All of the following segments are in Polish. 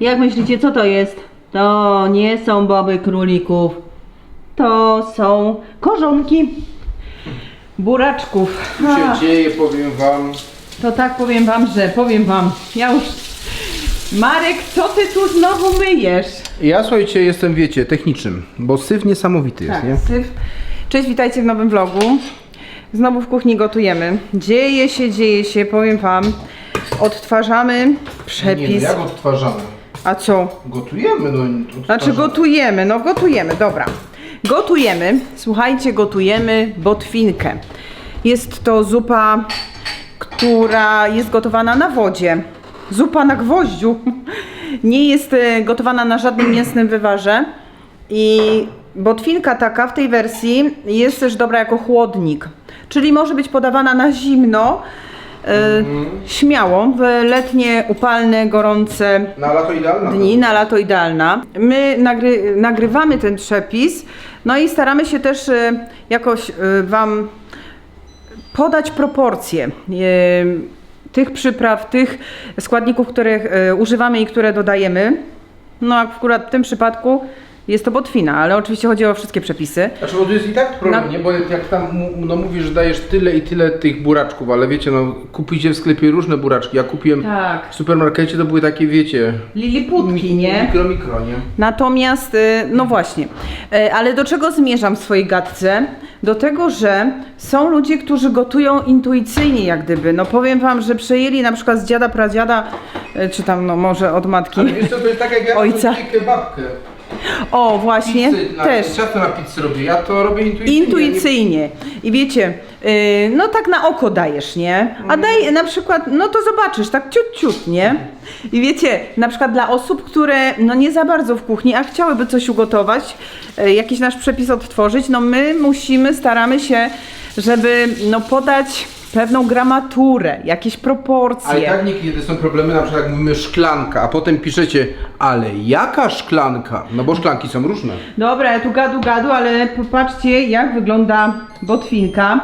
Jak myślicie, co to jest? To nie są boby królików. To są korzonki buraczków. Tu A, się dzieje, powiem wam. to tak powiem wam, że powiem wam, ja już... Marek, co ty tu znowu myjesz? Ja słuchajcie, jestem, wiecie, technicznym, bo syf niesamowity jest, Tak, nie? syf. Cześć, witajcie w nowym vlogu. Znowu w kuchni gotujemy. Dzieje się, dzieje się, powiem wam. Odtwarzamy Nie, no przepis. jak odtwarzamy? A co? Gotujemy, no odtwarzamy. Znaczy gotujemy, no gotujemy, dobra. Gotujemy, słuchajcie, gotujemy botwinkę. Jest to zupa, która jest gotowana na wodzie. Zupa na gwoździu. Nie jest e, gotowana na żadnym mięsnym wywarze. I botwinka taka w tej wersji jest też dobra jako chłodnik. Czyli może być podawana na zimno, e, śmiało, w letnie, upalne, gorące Na lato idealna. dni, na lato idealna. My nagry, nagrywamy ten przepis, no i staramy się też e, jakoś e, Wam podać proporcje e, tych przypraw, tych składników, których e, używamy i które dodajemy. No akurat w tym przypadku jest to botwina, ale oczywiście chodzi o wszystkie przepisy. Znaczy, bo to jest i tak problem, Na- nie? Bo jak tam mu- no, mówisz, że dajesz tyle i tyle tych buraczków, ale wiecie, no kupicie w sklepie różne buraczki. Ja kupiłem Tak. w supermarkecie, to były takie, wiecie... Liliputki, nie? Mikro, mikro, nie? Natomiast, y, no właśnie, Y, ale do czego zmierzam w swojej gadce? Do tego, że są ludzie, którzy gotują intuicyjnie, jak gdyby. No powiem wam, że przejęli na przykład z dziada, pradziada, y, czy tam no może od matki. Ale wiesz co, to jest tak jak ja Ojca. robię kebabkę. O, właśnie, Pizzy, na, też. Ciasto na pizzę robię, ja to robię intuicyjnie. Intuicyjnie. I wiecie, y, no tak na oko dajesz, nie? A daj na przykład, no to zobaczysz, tak ciut, ciut, nie? I wiecie, na przykład dla osób, które no nie za bardzo w kuchni, a chciałyby coś ugotować, y, jakiś nasz przepis odtworzyć, no my musimy, staramy się, żeby no podać pewną gramaturę, jakieś proporcje. Ale tak niekiedy są problemy, na przykład jak mówimy szklanka, a potem piszecie, ale jaka szklanka? No bo szklanki są różne. Dobra, ja tu gadu gadu, ale popatrzcie jak wygląda botwinka.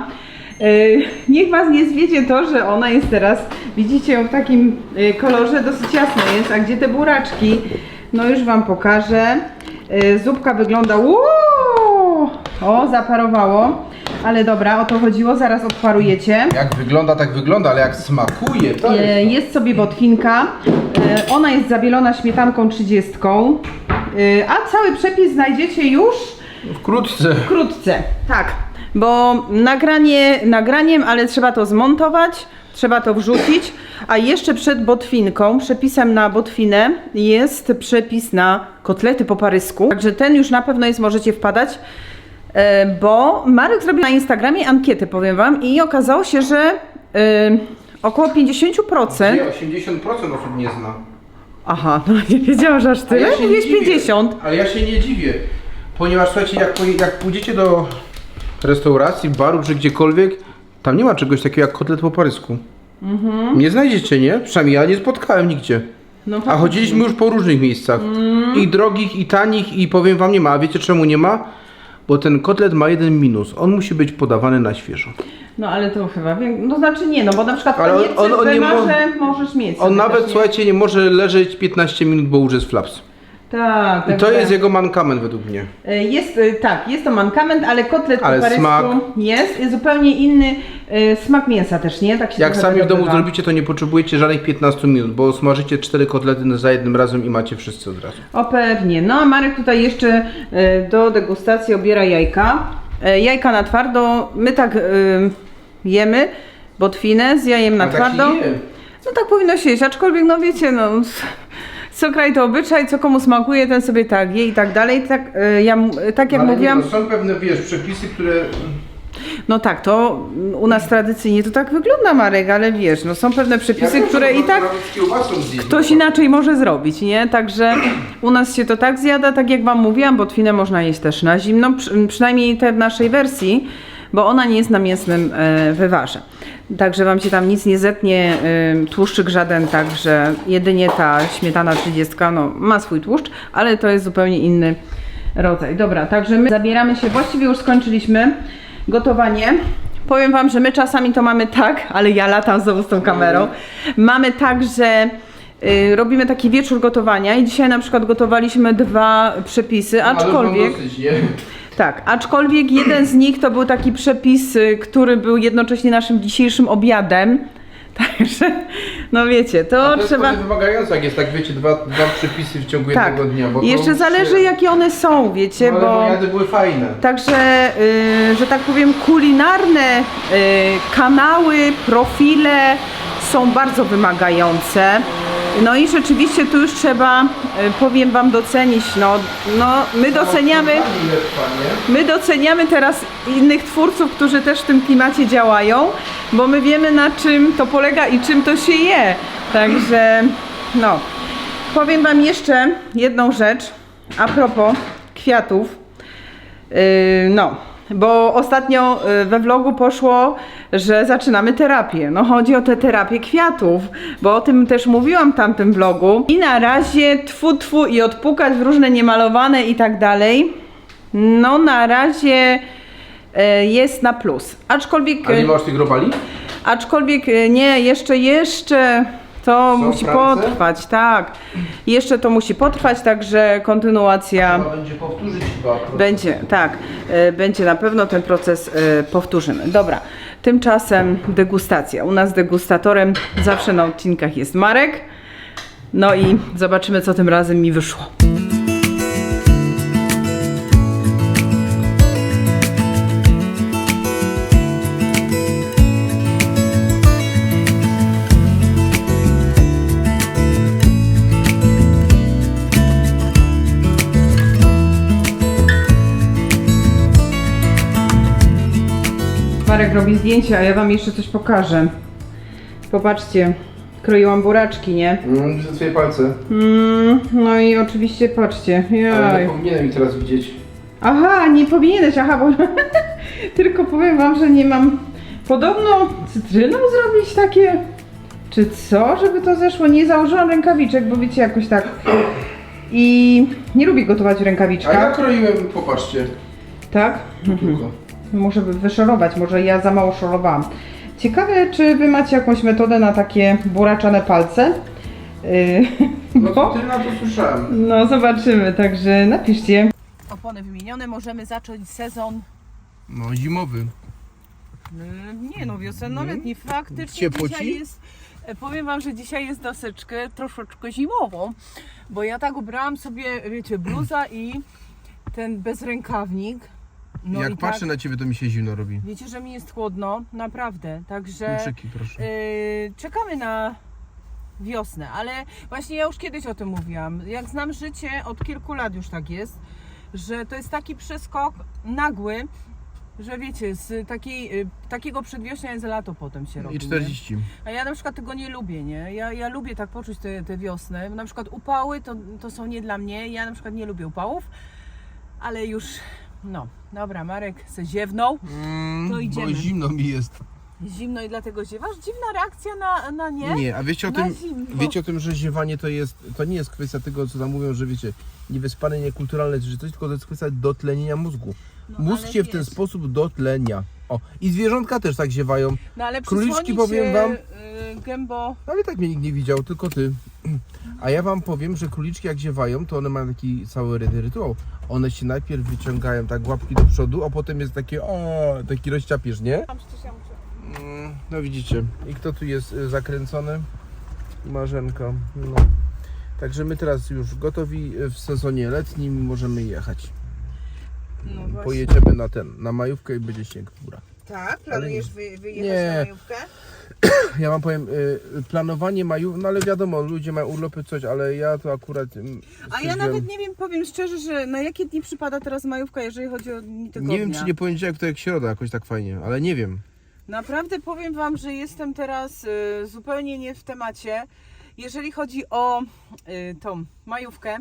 Yy, niech Was nie zwiedzie to, że ona jest teraz, widzicie ją w takim yy, kolorze, dosyć jasno jest, a gdzie te buraczki? No już Wam pokażę. Yy, zupka wygląda, uuu, o zaparowało, ale dobra, o to chodziło, zaraz odparujecie. Jak wygląda, tak wygląda, ale jak smakuje, to E, jest... Jest sobie botwinka. E, Ona jest zabielona śmietanką 30. E, A cały przepis znajdziecie już Wkrótce. wkrótce. Tak, bo nagranie nagraniem, ale trzeba to zmontować, trzeba to wrzucić. A jeszcze przed botwinką, przepisem na botwinę jest przepis na kotlety po parysku. Także ten już na pewno jest, możecie wpadać. E, Bo Marek zrobił na Instagramie ankietę, powiem Wam, i okazało się, że e, około 50%. Nie, 80% osób nie zna. Aha, no nie wiedziałam, że aż A tyle. ja się nie Mówiłeś dziwię, 50. Ale ja się nie dziwię, ponieważ słuchajcie, jak, poje- jak pójdziecie do restauracji, baru czy gdziekolwiek, tam nie ma czegoś takiego jak kotlet po parysku. Nie znajdziecie, nie? Przynajmniej ja nie spotkałem nigdzie. No A chodziliśmy już po różnych miejscach. I drogich, i tanich, i powiem wam nie ma. A wiecie czemu nie ma? Bo ten kotlet ma jeden minus. On musi być podawany na świeżo. No ale to chyba wiem. No znaczy nie, no bo na przykład Ale on- on- on nie mo- możesz mieć. On sobie nawet, też, nie? słuchajcie, nie może leżeć 15 minut, bo już jest flaps. Tak, I tak. to tak. jest jego mankament według mnie. E, Jest, e, tak, jest to mankament, ale kotlet Ale po parysku smak. jest, jest zupełnie inny e, smak mięsa też, nie? Tak się Jak trochę sami w domu wydobywa. zrobicie, to nie potrzebujecie żadnych 15 minut, bo smażycie 4 kotlety za jednym razem i macie wszyscy od razu. O pewnie. No a Marek tutaj jeszcze e, do degustacji obiera jajka. E, Jajka na twardo, my tak e, jemy, botwinę z jajem na A tak się twardo. je. No tak powinno się jeść, aczkolwiek no wiecie, no co kraj to obyczaj, co komu smakuje, ten sobie tak je i tak dalej. Tak, e, ja, m- tak jak Ale mówiłam, Nie, no, są pewne, wiesz, przepisy, które... no tak, to u nas tradycyjnie to tak wygląda Marek, ale wiesz, no są pewne przepisy, które i tak Nawet z kiełbasą zjeść, ktoś no. inaczej może zrobić, nie? Także u nas się to tak zjada, tak jak wam mówiłam, botwinę można jeść też na zimno, przy, przynajmniej te w naszej wersji, bo ona nie jest na mięsnym e, wywarze. Także wam się tam nic nie zetnie, e, tłuszczyk żaden, także jedynie ta śmietana 30 no, ma swój tłuszcz, ale to jest zupełnie inny rodzaj. Dobra, także my zabieramy się, właściwie już skończyliśmy gotowanie. Powiem wam, że my czasami to mamy tak, ale ja latam znowu z tą kamerą. Mamy tak, że y, robimy taki wieczór gotowania i dzisiaj na przykład gotowaliśmy dwa przepisy, aczkolwiek... Ale dosyć, nie? Tak, aczkolwiek jeden z nich to był taki przepis, y, który był jednocześnie naszym dzisiejszym obiadem. Także, no wiecie, to, To jest trzeba. trochę wymagające, jak jest tak, wiecie, dwa, dwa przepisy w ciągu Tak. jednego dnia. Bo I jeszcze to zależy się- jakie one są, wiecie, No, ale bo. jady były fajne. Także, y, że tak powiem, kulinarne y, kanały, profile są bardzo wymagające. No i rzeczywiście tu już trzeba, y, powiem Wam, docenić. No, no my doceniamy. Trwa, nie? My doceniamy teraz innych twórców, którzy też w tym klimacie działają, bo my wiemy na czym to polega i czym to się je. Także no. Powiem Wam jeszcze jedną rzecz a propos kwiatów. Yy, no, bo ostatnio yy, we vlogu poszło, że zaczynamy terapię. No chodzi o tę terapię kwiatów, bo o tym też mówiłam w tamtym vlogu. I na razie tfu tfu i odpukać w różne niemalowane i tak dalej. No na razie e, jest na plus. Aczkolwiek, A nie e, masz tych robali? aczkolwiek nie, jeszcze, jeszcze to Są musi potrwać, tak. Jeszcze to musi potrwać, także kontynuacja Trzeba będzie powtórzyć chyba. będzie, tak, e, będzie na pewno ten proces e, powtórzymy. Dobra, tymczasem degustacja. U nas degustatorem zawsze na odcinkach jest Marek. No i zobaczymy, co tym razem mi wyszło. Marek robi zdjęcia, a ja wam jeszcze coś pokażę. Popatrzcie, kroiłam buraczki, nie? Mm, widzę twoje palce. Mm, no i oczywiście patrzcie. Ale Jaj. nie powinienem mi teraz widzieć. Aha, nie powinieneś, aha, bo tylko powiem wam, że nie mam podobno cytryną zrobić takie. Czy co, żeby to zeszło? Nie założyłam rękawiczek, bo wiecie, jakoś tak. I nie lubię gotować w A ja kroiłem, popatrzcie. Tak? Tylko. Muszę by wyszorować, może ja za mało szorowałam. Ciekawe, czy wy macie jakąś metodę na takie buraczane palce? Yy, No bo- to ty na to słyszałem. No, zobaczymy, także napiszcie. Opony wymienione, możemy zacząć sezon. No zimowy. Nie no, wiosenno-letni. Faktycznie Ciepło dzisiaj ci? jest. e, Powiem wam, że dzisiaj jest troszeczkę, troszeczkę zimową, bo ja tak ubrałam sobie, wiecie, bluza i ten bezrękawnik. No Jak i patrzę tak, na ciebie, to mi się zimno robi. Wiecie, że mi jest chłodno, naprawdę. Także Kluczyki, proszę. yy, czekamy na wiosnę, ale właśnie ja już kiedyś o tym mówiłam. Jak znam życie, od kilku lat już tak jest, że to jest taki przeskok nagły, że wiecie, z takiej, yy, takiego przedwiośnia jest lato potem się robi. I nie? 40. A ja na przykład tego nie lubię, nie? Ja, ja lubię tak poczuć te, te wiosnę. Na przykład upały to, to są nie dla mnie. Ja na przykład nie lubię upałów, ale już, no, dobra, Marek se ziewnął. Mm, To idziemy. Bo zimno mi jest. Zimno i dlatego ziewasz? Dziwna reakcja na, na nie? Nie, a wiecie o Na tym, zimno. wiecie o tym, że ziewanie to jest, to nie jest kwestia tego, co tam mówią, że wiecie, niewyspane, niekulturalne czy coś, tylko to jest kwestia dotlenienia mózgu. No, Mózg ale się w ten wiesz. sposób dotlenia. O, i zwierzątka też tak ziewają, No ale Króliczki, powiem wam. y, gębo... ale tak mnie nikt nie widział, tylko ty. A ja wam powiem, że króliczki jak ziewają, to one mają taki cały ry- rytuał. One się najpierw wyciągają tak łapki do przodu, a potem jest takie o, taki rozciapierz, nie? Mm, No widzicie. I kto tu jest y, zakręcony? Marzenka. No. Także my teraz już gotowi y, w sezonie letnim możemy jechać. No właśnie. Pojedziemy na ten, na majówkę i będzie śnieg w górach. Tak? planujesz wy, wyjechać Nie. na majówkę? Ja wam powiem, y, planowanie maju, no ale wiadomo, ludzie mają urlopy coś, ale ja to akurat mm, A ja stwierdziłem- nawet nie wiem, powiem szczerze, że na jakie dni przypada teraz majówka, jeżeli chodzi o dni tygodnia. nie wiem czy nie poniedziałek to jak środa jakoś tak fajnie, ale nie wiem. Naprawdę powiem Wam, że jestem teraz y, zupełnie nie w temacie, jeżeli chodzi o y, tą majówkę.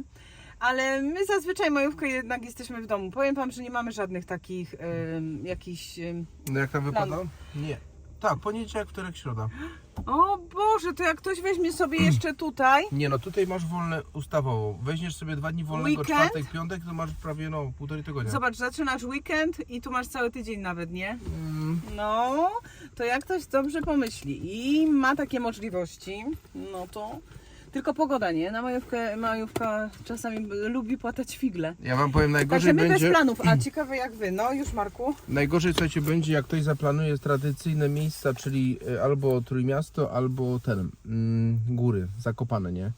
Ale my zazwyczaj majówkę jednak jesteśmy w domu. Powiem Wam, że nie mamy żadnych takich y, jakichś. Y... No jak ta wypada? Nie. Tak, poniedziałek, wtorek, środa. O Boże, to jak ktoś weźmie sobie jeszcze tutaj. Nie no, tutaj masz wolne ustawowo. Weźmiesz sobie dwa dni wolnego, Weekend? czwartek, piątek, to masz prawie no półtorej tygodnia. Zobacz, zaczynasz weekend i tu masz cały tydzień nawet, nie? Mm, No, to jak ktoś dobrze pomyśli i ma takie możliwości, no to, Tylko pogoda nie, na majówkę, majówka czasami lubi płatać figle. Ja wam powiem, Także najgorzej my będzie... bez planów, a ciekawe jak wy, no już Marku? Najgorzej, słuchajcie, będzie jak ktoś zaplanuje tradycyjne miejsca, czyli y, albo Trójmiasto, albo ten, mm, góry, Zakopane, nie?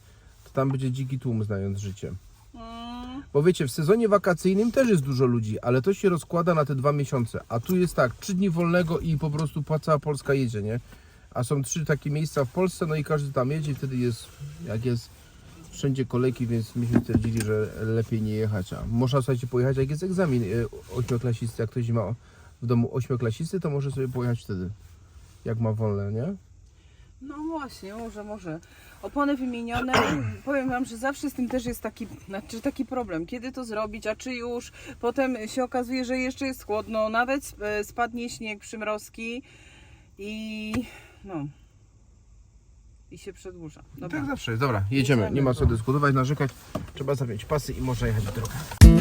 To tam będzie dziki tłum, znając życie. Bo wiecie, w sezonie wakacyjnym też jest dużo ludzi, ale to się rozkłada na te dwa miesiące. A tu jest tak, trzy dni wolnego i po prostu cała Polska jedzie, nie? A są trzy takie miejsca w Polsce, no i każdy tam jedzie wtedy jest, jak jest wszędzie kolejki, więc myśmy stwierdzili, że lepiej nie jechać. A można słuchajcie pojechać, jak jest egzamin y, ośmioklasisty, jak ktoś ma w domu ośmioklasisty, to może sobie pojechać wtedy, jak ma wolne, nie? No właśnie, może, może. Opony wymienione, powiem Wam, że zawsze z tym też jest taki, znaczy taki problem. Kiedy to zrobić, a czy już? Potem się okazuje, że jeszcze jest chłodno, nawet e, spadnie śnieg, przymrozki i no. I się przedłuża. Dobra. Tak zawsze jest. Dobra, jedziemy. Nie ma co dyskutować, narzekać. Trzeba zapiąć pasy i można jechać w drogę.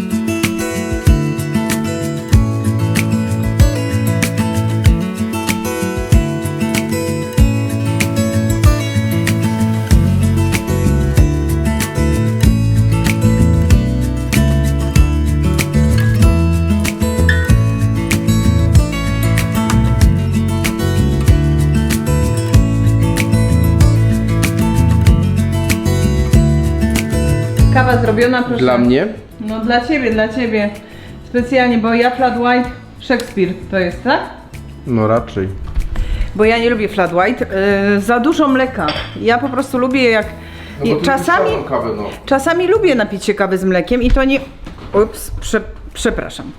Kawa zrobiona, proszę. Dla mnie No dla Ciebie, dla Ciebie. Specjalnie, bo ja flat white Shakespeare to jest, tak? No raczej. Bo ja nie lubię flat white. Yy, za dużo mleka. Ja po prostu lubię jak... No bo czasami, kawę, no. czasami lubię napić się kawy z mlekiem i to nie... Ups, prze, przepraszam.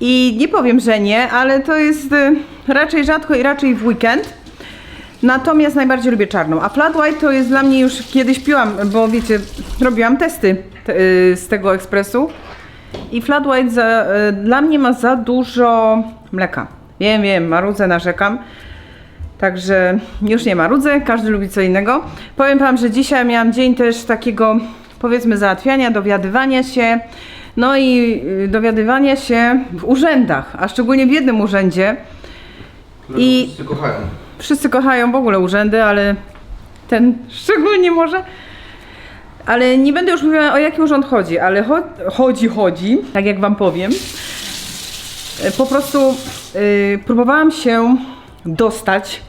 I nie powiem, że nie, ale to jest y, raczej rzadko i raczej w weekend. Natomiast najbardziej lubię czarną. A flat white to jest dla mnie już kiedyś piłam, bo wiecie, robiłam testy te, y, z tego ekspresu. I flat white za, y, dla mnie ma za dużo mleka. Wiem, wiem, marudzę, narzekam. Także już nie marudzę, każdy lubi co innego. Powiem Wam, że dzisiaj miałam dzień też takiego, powiedzmy, załatwiania, dowiadywania się. No i y, dowiadywania się w urzędach, a szczególnie w jednym urzędzie. I- Wszyscy kochają. Wszyscy kochają w ogóle urzędy, ale ten szczególnie może. Ale nie będę już mówiła o jaki urząd chodzi, ale cho chodzi, chodzi, tak jak wam powiem. E, Po prostu y, próbowałam się dostać,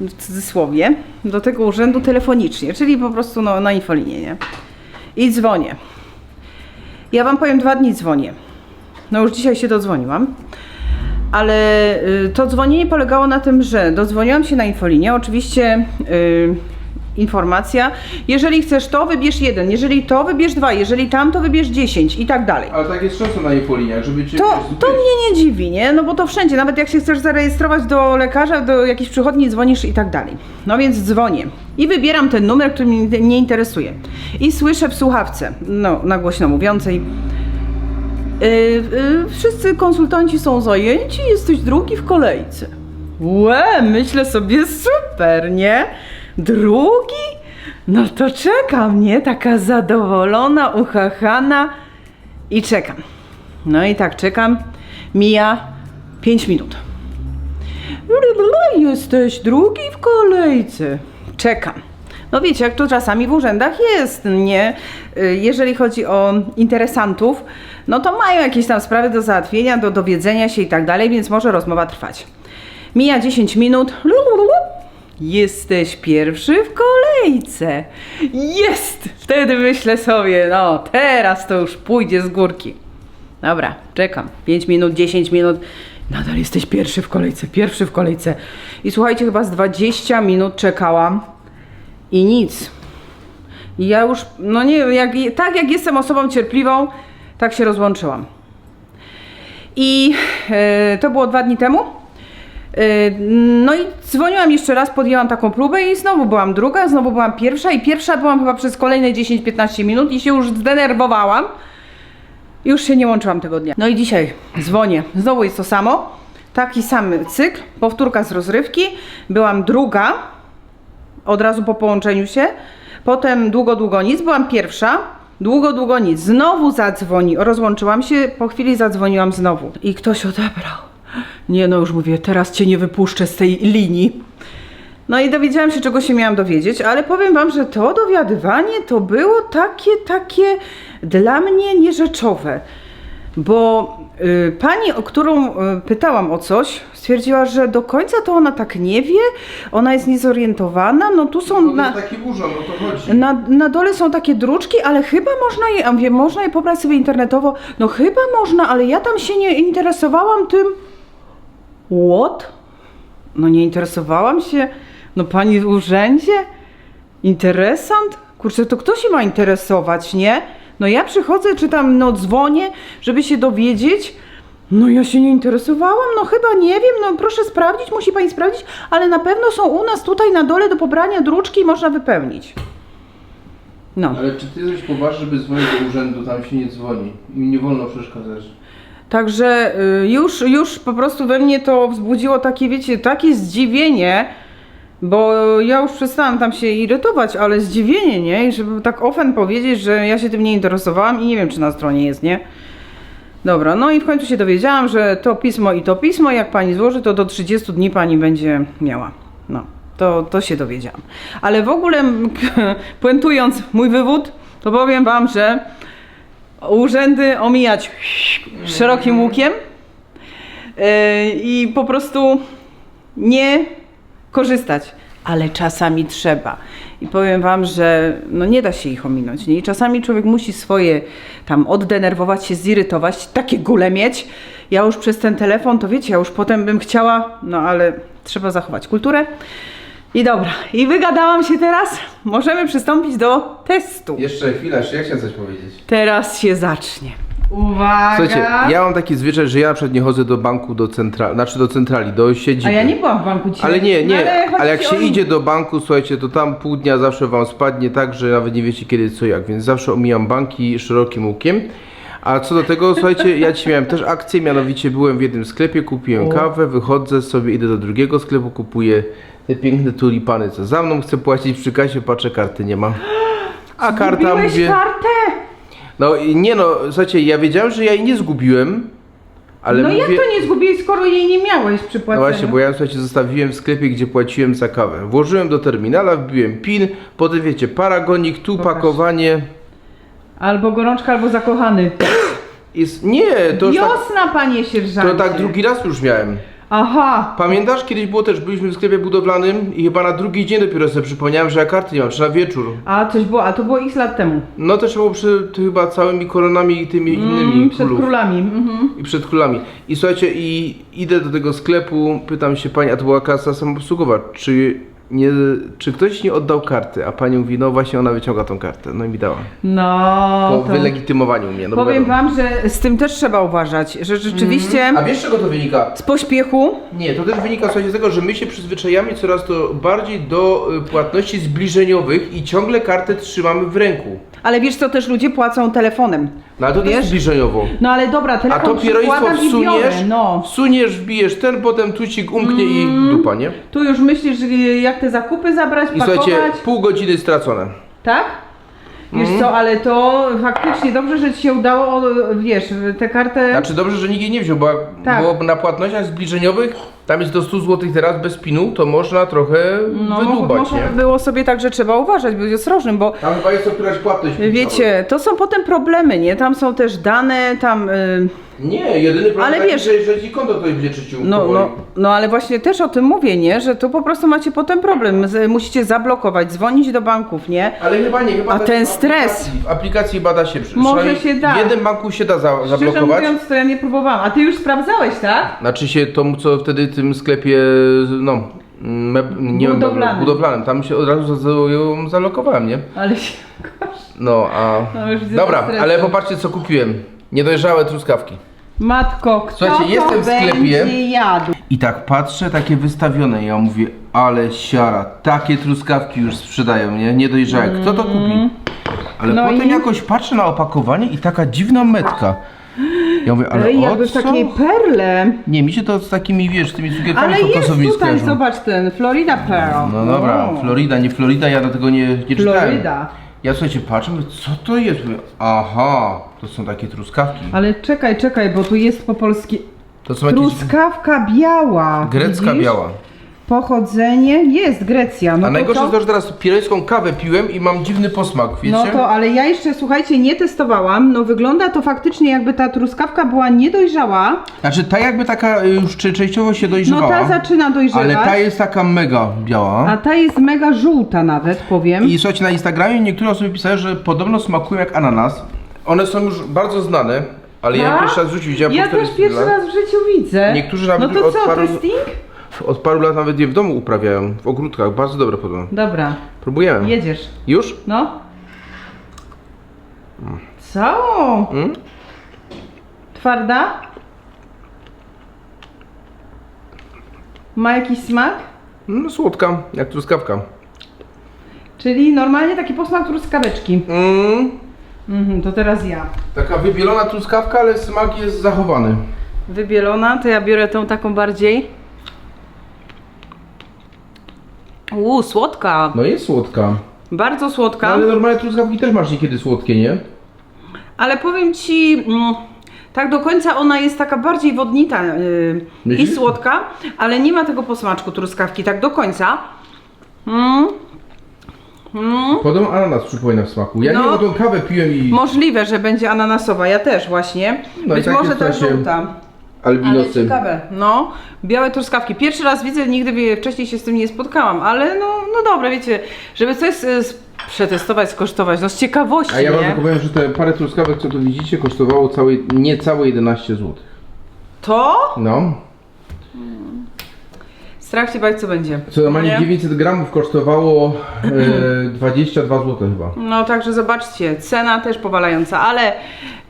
w cudzysłowie, do tego urzędu telefonicznie, czyli po prostu no, na infolinię, nie? I dzwonię. Ja wam powiem, dwa dni dzwonię. No już dzisiaj się dodzwoniłam. Ale y, to dzwonienie polegało na tym, że dodzwoniłam się na infolinię. Oczywiście y, informacja, jeżeli chcesz to, wybierz jeden, jeżeli to, wybierz dwa, jeżeli tam, to wybierz dziesięć i tak dalej. Ale tak jest często na infoliniach, żeby cię To, to mnie nie dziwi, nie? No bo to wszędzie, nawet jak się chcesz zarejestrować do lekarza, do jakiejś przychodni, dzwonisz i tak dalej. No więc dzwonię i wybieram ten numer, który mnie mnie interesuje. I słyszę w słuchawce, no na głośno mówiącej, Yy, yy, wszyscy konsultanci są zajęci, jesteś drugi w kolejce. Łe, myślę sobie super, nie? Drugi? No to czekam, nie? Taka zadowolona, uchachana i czekam. No i tak czekam. Mija 5 minut. Jesteś drugi w kolejce. Czekam. No wiecie, jak to czasami w urzędach jest, nie? Y, Jeżeli chodzi o interesantów, no to mają jakieś tam sprawy do załatwienia, do dowiedzenia się i tak dalej, więc może rozmowa trwać. Mija 10 minut. Jesteś pierwszy w kolejce. Jest! Wtedy myślę sobie, no teraz to już pójdzie z górki. Dobra, czekam. 5 minut, 10 minut. Nadal jesteś pierwszy w kolejce, pierwszy w kolejce. I słuchajcie, chyba z 20 minut czekałam i nic. I ja już, no nie jak, tak jak jestem osobą cierpliwą, tak się rozłączyłam. I e, to było dwa dni temu. E, no i dzwoniłam jeszcze raz, podjęłam taką próbę i znowu byłam druga, znowu byłam pierwsza i pierwsza byłam chyba przez kolejne 10-15 minut i się już zdenerwowałam. Już się nie łączyłam tego dnia. No i dzisiaj dzwonię. Znowu jest to samo. Taki sam cykl, powtórka z rozrywki. Byłam druga, od razu po połączeniu się. Potem długo, długo nic. Byłam pierwsza. Długo, długo nic. Znowu zadzwoni. Rozłączyłam się, po chwili zadzwoniłam znowu. I ktoś odebrał. Nie no, już mówię, teraz cię nie wypuszczę z tej linii. No i dowiedziałam się, czego się miałam dowiedzieć, ale powiem wam, że to dowiadywanie to było takie, takie dla mnie nierzeczowe. Bo y, pani, o którą y, pytałam o coś, stwierdziła, że do końca to ona tak nie wie, ona jest niezorientowana, no tu są na, taki urząd, o to chodzi. na, na dole są takie druczki, ale chyba można je, a mówię, można je pobrać sobie internetowo, no chyba można, ale ja tam się nie interesowałam tym, what? No nie interesowałam się, no pani w urzędzie? Interesant? Kurczę, to kto się ma interesować, nie? No ja przychodzę, czy tam, no dzwonię, żeby się dowiedzieć. No ja się nie interesowałam, no chyba nie wiem, no proszę sprawdzić, musi pani sprawdzić, ale na pewno są u nas tutaj na dole do pobrania druczki i można wypełnić. No. Ale czy ty jesteś poważny, żeby dzwonić do urzędu, tam się nie dzwoni. Im nie wolno przeszkadzać. Także y, już, już po prostu we mnie to wzbudziło takie, wiecie, takie zdziwienie, bo ja już przestałam tam się irytować, ale zdziwienie, nie? I żeby tak ofen powiedzieć, że ja się tym nie interesowałam i nie wiem, czy na stronie jest, nie? Dobra, no i w końcu się dowiedziałam, że to pismo i to pismo, jak pani złoży, to do 30 dni pani będzie miała. No, to, to się dowiedziałam. Ale w ogóle, puentując mój wywód, to powiem wam, że urzędy omijać szerokim łukiem yy, i po prostu nie korzystać, ale czasami trzeba. I powiem wam, że no nie da się ich ominąć. Nie? I czasami człowiek musi swoje tam oddenerwować się, zirytować, takie gule mieć. Ja już przez ten telefon, to wiecie, ja już potem bym chciała, no ale trzeba zachować kulturę. I dobra, i wygadałam się teraz. Możemy przystąpić do testu. Jeszcze chwila, jeszcze ja chciałem coś powiedzieć. Teraz się zacznie. Uwaga! Słuchajcie, ja mam taki zwyczaj, że ja na przykład nie chodzę do banku, do centrali, znaczy do centrali, do siedziby. A ja nie byłam w banku dzisiaj. Ale nie, No, nie, chodzi ale jak ci się o- idzie do banku, słuchajcie, to tam pół dnia zawsze wam spadnie tak, że nawet nie wiecie kiedy, co, jak, więc zawsze omijam banki szerokim łukiem. A co do tego, słuchajcie, ja dzisiaj miałem też akcję, mianowicie byłem w jednym sklepie, kupiłem kawę, wychodzę sobie, idę do drugiego sklepu, kupuję te piękne tulipany, co za mną chcę płacić przy kasie, patrzę, karty nie ma. A karta, Zgubiłeś mówię... kartę? No i nie no, słuchajcie, ja wiedziałem, że ja jej nie zgubiłem, ale no mówię... jak to nie zgubiłeś, skoro jej nie miałeś przy No płaceniu? właśnie, bo ja słuchajcie, zostawiłem w sklepie, gdzie płaciłem za kawę. Włożyłem do terminala, wbiłem PIN, potem wiecie, paragonik, tu Pokaż. pakowanie. Albo gorączka, albo zakochany. Jest... Nie, to już tak, Wiosna, panie sierżancie. to tak drugi raz już miałem. Aha. Pamiętasz, kiedyś było też, byliśmy w sklepie budowlanym i chyba na drugi dzień dopiero sobie przypomniałem, że ja karty nie mam, czy na wieczór. A coś było, a to było x lat temu. No trzeba było przed chyba całymi koronami i tymi innymi Mm, przed królów. królami. Mhm. I przed królami. I słuchajcie, i idę do tego sklepu, pytam się pani, a to była kasa samoobsługowa, czy, nie, czy ktoś nie oddał karty? A pani mówi, no właśnie ona wyciąga tą kartę. No i mi dała. No, Po to... wylegitymowaniu mnie. No bo Powiem wiadomo. wam, że z tym też trzeba uważać, że rzeczywiście A wiesz z czego to wynika? z pośpiechu Nie, to też wynika słuchajcie, z tego, że my się przyzwyczajamy coraz to bardziej do y, płatności zbliżeniowych i ciągle kartę trzymamy w ręku. Ale wiesz co, też ludzie płacą telefonem. No ale to też Wiesz? zbliżeniowo. No ale dobra, A telefon to pieroństwo przykładam i wsuniesz, biorę, no. wsuniesz, wbijesz ten, potem tucik umknie Mm. i dupa, nie? Tu już myślisz, że jak te zakupy zabrać, I pakować, słuchajcie, pół godziny stracone. tak? Wiesz Mhm. co, ale to faktycznie dobrze, że ci się udało, o, wiesz, tę kartę... Znaczy dobrze, że nikt jej nie wziął, bo, Tak. bo na płatnościach zbliżeniowych tam jest do 100 zł teraz bez pinu, to można trochę no, wydłubać, można nie? by było sobie tak, że trzeba uważać, być ostrożnym, bo Tam chyba jest któraś płatność. wiecie, to są potem problemy, nie? Tam są też dane, tam... Y, Nie, jedyny problem Ale taki, wiesz- że, że ci konto ktoś będzie czyścił no, powoli. no, no ale właśnie też o tym mówię, nie? Że tu po prostu macie potem problem, z, musicie zablokować, dzwonić do banków, nie? Ale chyba nie, chyba A da ten w stres. aplikacji- W aplikacji bada się. przy- Może przynajmniej się da. W jednym banku się da za, Szczerze zablokować. mówiąc, to ja nie próbowałam. A ty już sprawdzałeś, tak? Znaczy się to, co wtedy tym sklepie, no, meb, nie Budowlanym. budowlanym, tam się od razu za- ją zalokowałem, nie? Ale się... No, a... No już widzę Dobra, ale popatrzcie co kupiłem. Niedojrzałe truskawki. Matko, kto Słuchajcie, to jestem w sklepie. będzie jadł? I tak patrzę, takie wystawione, ja mówię, ale siara, takie truskawki już sprzedają, nie? Niedojrzałe, kto to kupi? Ale No potem i- jakoś patrzę na opakowanie i taka dziwna metka. Ja mówię, ale Ej, o jakby w co? takiej perle. Nie, mi się to z takimi, wiesz, z tymi cukierkami Ale jest tutaj, zobacz ten, Florida Pearl. No dobra, O. Florida, nie Florida, ja do tego nie, nie czytałem. Florida. Ja słuchajcie, patrzę, mówię, co to jest? Mówię, aha, to są takie truskawki. Ale czekaj, czekaj, bo tu jest po polsku To są jakieś truskawka biała. grecka widzisz? biała. Pochodzenie jest Grecja. No A to najgorsze to- jest to, że teraz pireńską kawę piłem i mam dziwny posmak, wiecie? No to, ale ja jeszcze, słuchajcie, nie testowałam. No wygląda to faktycznie jakby ta truskawka była niedojrzała. Znaczy ta jakby taka y, już czy- częściowo się No dojrzewała. ta zaczyna dojrzewać. ale ta jest taka mega biała. A ta jest mega żółta nawet, powiem. I słuchajcie, na Instagramie niektóre osoby pisały, że podobno smakują jak ananas. One są już bardzo znane, ale ja Tak? pierwszy raz w życiu widziałem Ja po 40 też pierwszy lat. raz w życiu widzę. Niektórzy nawet No to od co, paru- testing? Od paru lat nawet je w domu uprawiają, w ogródkach. Bardzo dobre podobno. Dobra, Próbujemy. jedziesz. Już? No. Całą. Mm? Twarda? Ma jakiś smak? No słodka, jak truskawka. Czyli normalnie taki posmak truskaweczki. Mm. Mhm, to teraz ja. Taka wybielona truskawka, ale smak jest zachowany. Wybielona, to ja biorę tą taką bardziej. Uuu, słodka. No jest słodka. Bardzo No, słodka. ale normalne truskawki też masz niekiedy słodkie, nie? Ale powiem ci, mm, tak do końca ona jest taka bardziej wodnita yy, i Myślisz? słodka, ale nie ma tego posmaczku truskawki tak do końca. Mm. Mm. Podobno ananas przypomina w smaku. Ja No. nie, bo tą kawę piłem i Możliwe, że będzie ananasowa, ja też właśnie. No i Być tak może jest ta właśnie żółta. Ale albinosy. ciekawe. No, białe truskawki. Pierwszy raz widzę, nigdy wie- wcześniej się z tym nie spotkałam, ale no, no dobra, wiecie, żeby coś s- przetestować, skosztować, no z ciekawości, A ja wam nie? tylko powiem, że te parę truskawek, co tu widzicie, kosztowało całe, niecałe 11 zł. To? No. Strach się bać, co będzie. Co normalnie Nie? 900 gramów kosztowało e, 22 zł chyba. No także zobaczcie, cena też powalająca, ale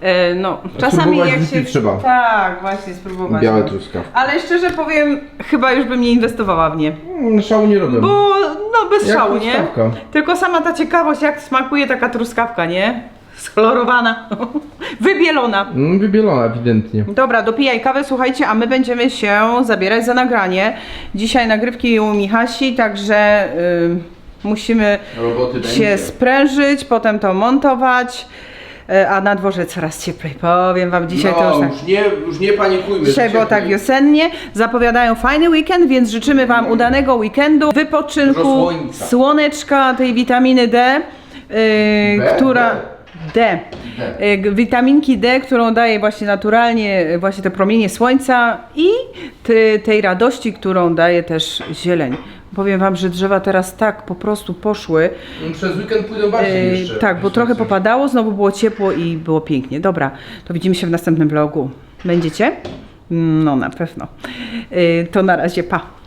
e, no czasami Spróbować jak się... trzeba. Tak, właśnie spróbować. Białe no. truskawki. Ale szczerze powiem, chyba już bym nie inwestowała w nie. Mm, Szału nie robią. Bo no bez Jak szału, nie? truskawka. Tylko sama ta ciekawość, jak smakuje taka truskawka, nie? Schlorowana, wybielona. Mm, Wybielona ewidentnie. Dobra, dopijaj kawę, słuchajcie, a my będziemy się zabierać za nagranie. Dzisiaj nagrywki u Michasi, także y, musimy Roboty się sprężyć, potem to montować, y, a na dworze coraz cieplej. Powiem wam, dzisiaj to już tak. No, już nie, już nie panikujmy. Dzisiaj było tak wiosennie, zapowiadają fajny weekend, więc życzymy Wam udanego weekendu, wypoczynku, Dużo słońca. słoneczka, tej witaminy D, yy, która... D. D. Yy, g- Witaminki D, którą daje właśnie naturalnie yy, właśnie te promienie słońca i ty, tej radości, którą daje też zieleń. Powiem Wam, że drzewa teraz tak po prostu poszły. Mm, Przez weekend pójdą bardziej Yy, jeszcze. tak, bo trochę popadało, znowu było ciepło i było pięknie. Dobra, to widzimy się w następnym vlogu. Będziecie? No na pewno. To na razie, pa.